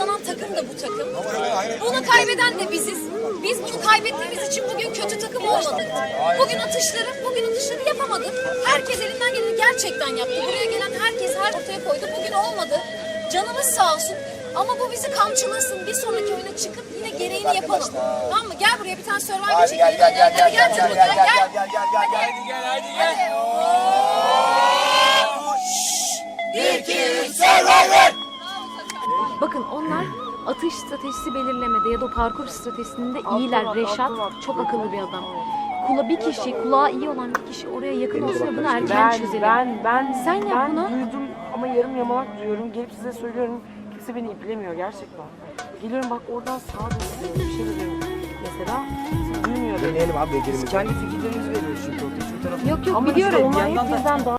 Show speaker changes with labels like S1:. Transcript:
S1: kazanan takım da bu takım. Bunu kaybeden de biziz. Biz bunu kaybettiğimiz için bugün kötü takım olmadık. Bugün atışları, bugün atışları yapamadık. Herkes elinden geleni gerçekten yaptı. Buraya gelen herkes her ortaya koydu. Bugün olmadı. Canımız sağ olsun. Ama bu bizi kamçılasın. Bir sonraki oyuna çıkıp yine gereğini yapalım. Tamam mı? Gel buraya bir tane survivor
S2: Hadi
S1: çekelim.
S2: gel gel gel gel gel gel gel gel gel gel gel gel.
S3: Hadi gel hadi gel.
S4: Bakın onlar atış stratejisi belirlemede ya da parkur stratejisinde iyiler. Reşat çok akıllı bir adam. Kula bir kişi, kulağı iyi olan bir kişi oraya yakın olsun ve bunu erken
S5: Ben,
S4: çözelim.
S5: ben, ben,
S4: Sen yap
S5: ben
S4: bunu.
S5: duydum ama yarım yamalak duyuyorum. Gelip size söylüyorum. Kimse beni iplemiyor gerçekten. Geliyorum bak oradan sağa dönüyorum. Bir şey diyorum. Mesela siz duymuyorum.
S2: Deneyelim abi becerimizi.
S5: kendi fikirlerimizi veriyoruz çünkü ortaya şu tarafa.
S4: Yok yok
S5: Ama
S4: biliyorum.
S5: işte onlar hepimizden daha